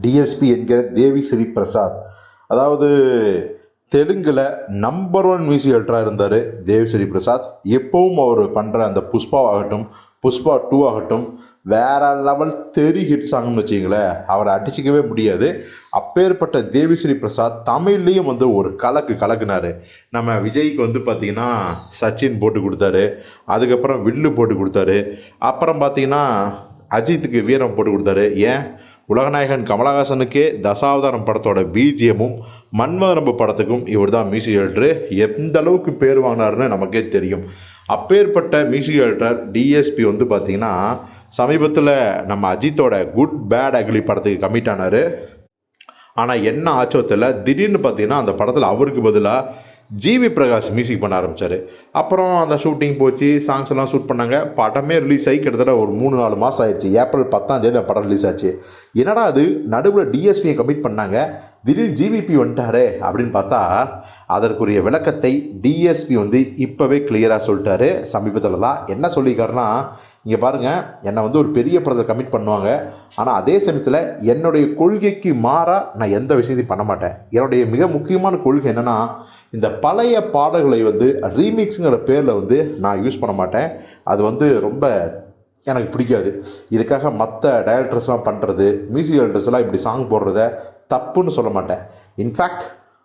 DSP என்கிற தேவி ஸ்ரீ பிரசாத். அதாவது தெலுங்கில் நம்பர் ஒன் மியூசிக் எல்ட்ராக இருந்தார் தேவி ஸ்ரீ பிரசாத். எப்பவும் அவர் பண்ணுற அந்த புஷ்பா ஆகட்டும் புஷ்பா டூ ஆகட்டும் வேற லெவல் தெரி ஹிட் சாங்னு வச்சிங்களேன் அவரை அடிச்சிக்கவே முடியாது. அப்பேற்பட்ட தேவிஸ்ரீ பிரசாத் தமிழ்லேயும் வந்து ஒரு கலக்கு கலக்குனாரு. நம்ம விஜய்க்கு வந்து பார்த்திங்கன்னா சச்சின் போட்டு கொடுத்தாரு. அதுக்கப்புறம் வில்லு போட்டு கொடுத்தாரு. அப்புறம் பார்த்தீங்கன்னா அஜித்துக்கு வீரம் போட்டு கொடுத்தாரு. ஏன்? உலகநாயகன் கமலஹாசனுக்கே தசாவதாரம் படத்தோட பிஜிஎமும் மன்மதரம்பு படத்துக்கும் இவர் தான் மியூசிக் டைரக்டர். எந்த அளவுக்கு பேர் வாங்கினாருன்னு நமக்கே தெரியும். அப்பேற்பட்ட மியூசிக் டைரக்டர் டிஎஸ்பி வந்து பார்த்திங்கன்னா சமீபத்தில் நம்ம அஜித்தோட குட் பேட் அக்லி படத்துக்கு கமிட் ஆனார். ஆனால் என்ன ஆச்சோ தெரியல. திடீர்னு பார்த்தீங்கன்னா அந்த படத்தில் அவருக்கு பதிலாக ஜிவி பிரகாஷ் மியூசிக் பண்ண ஆரம்பித்தார் அப்புறம் அந்த ஷூட்டிங் போச்சு சாங்ஸ் எல்லாம் ஷூட் பண்ணாங்க. படமே ரிலீஸ் ஆகி கிட்டத்தட்ட ஒரு மூணு நாலு மாதம் ஆயிடுச்சு. ஏப்ரல் பத்தாம் தேதி அந்த படம் ரிலீஸ் ஆச்சு. என்னடா அது நடுவில் டிஎஸ்பியை கமிட் பண்ணாங்க. திடீர்னு ஜிவிபி வந்துட்டாரே அப்படின்னு பார்த்தா அதற்குரிய விளக்கத்தை டிஎஸ்பி வந்து இப்போவே கிளியராக சொல்லிட்டாரு. சமீபத்தில் தான் என்ன சொல்லியிருக்காருன்னா இங்கே பாருங்கள் என்னை வந்து ஒரு பெரிய படத்தில் கமிட் பண்ணுவாங்க. ஆனால் அதே சமயத்தில் என்னுடைய கொள்கைக்கு மாறாக நான் எந்த விஷயத்தையும் பண்ண மாட்டேன். என்னுடைய மிக முக்கியமான கொள்கை என்னென்னா இந்த பழைய பாடல்களை வந்து ரீமிக்ஸுங்கிற பேரில் வந்து நான் யூஸ் பண்ண மாட்டேன். அது வந்து ரொம்ப எனக்கு பிடிக்காது. இதுக்காக மற்ற டைரக்டர்ஸ்லாம் பண்ணுறது மியூசிக் டைரக்டர்ஸ்லாம் இப்படி சாங் போடுறத தப்புன்னு சொல்ல மாட்டேன். இன்ஃபேக்ட்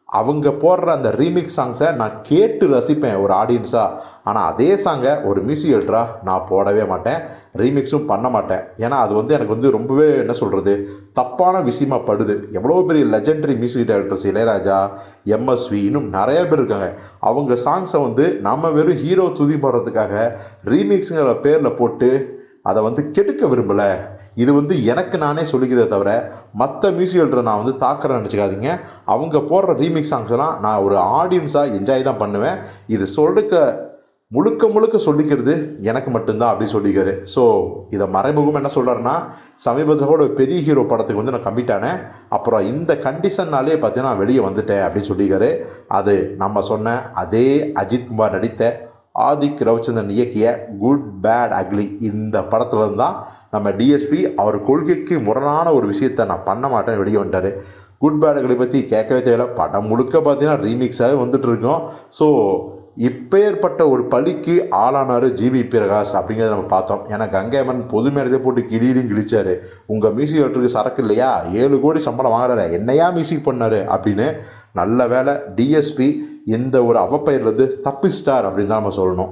அவங்க போடுற அந்த ரீமிக்ஸ் சாங்ஸை நான் கேட்டு ரசிப்பேன் ஒரு ஆடியன்ஸாக ஆனால் அதே சாங்கை ஒரு மியூசிக் டைரக்டராக நான் போடவே மாட்டேன். ரீமிக்ஸும் பண்ண மாட்டேன். ஏன்னா அது வந்து எனக்கு வந்து ரொம்பவே என்ன சொல்கிறது தப்பான விஷயமா படுது. எவ்வளோ பெரிய legendary music directors Ilaiyaraaja MSV இன்னும் நிறைய பேர் இருக்காங்க. அவங்க சாங்ஸை வந்து நம்ம வெறும் ஹீரோ துதி போடுறதுக்காக ரீமிக்ஸுங்கிற பேரில் போட்டு அதை வந்து கெடுக்க விரும்பலை. இது வந்து எனக்கு நானே சொல்லிக்கிறதே தவிர மற்ற மியூசிக்கல்கிட்ட நான் வந்து தாக்குறேன்னு நினச்சிக்காதீங்க. அவங்க போடுற ரீமிக்ஸ் சாங்ஸ்லாம் நான் ஒரு ஆடியன்ஸாக என்ஜாய் தான் பண்ணுவேன். இது சொல்லிக்க முழுக்க முழுக்க சொல்லிக்கிறது எனக்கு மட்டும்தான் அப்படின்னு சொல்லிக்காரு ஸோ இதை மறைமுகம் என்ன சொல்கிறாருன்னா சமீபத்தில் கூட ஒரு பெரிய ஹீரோ படத்துக்கு வந்து நான் கமிட் ஆனேன். அப்புறம் இந்த கண்டிஷன்னாலே பார்த்தீங்கன்னா வெளியே வந்துட்டேன் அப்படின்னு சொல்லியிருக்காரு அது நம்ம சொன்ன அதே அஜித் குமார் நடித்த ஆதிக் ரவிச்சந்திரன் இயக்கிய குட் பேட் அக்லி இந்த படத்துலேருந்து தான் நம்ம டிஎஸ்பி அவர் கொள்கைக்கு முரணான ஒரு விஷயத்தை நான் பண்ண மாட்டேன்னு வெளியே வந்துட்டார். குட் பேட் அக்லி பற்றி கேட்கவே தேவையில்ல. படம் முழுக்க பார்த்தீங்கன்னா ரீமிக்ஸாகவே வந்துட்டு இருக்கோம். ஸோ இப்பேற்பட்ட ஒரு பழிக்கு ஆளானார் ஜிவி பிரகாஷ் அப்படிங்கிறத நம்ம பார்த்தோம். ஏன்னா கங்கைமன் பொது மேடையிலே போட்டு கிடீடும் கிழிச்சாரு. உங்கள் மியூசிக் டைரக்டருக்கு சரக்கு இல்லையா? ஏழு கோடி சம்பளம் வாங்குறாரு. என்னையா மியூசிக் பண்ணாரு அப்படின்னு நல்ல வேலை டிஎஸ்பி எந்த ஒரு அவப்பெயர்லேருந்து தப்பிச்சிட்டார் அப்படின்னு தான் நம்ம சொல்லணும்.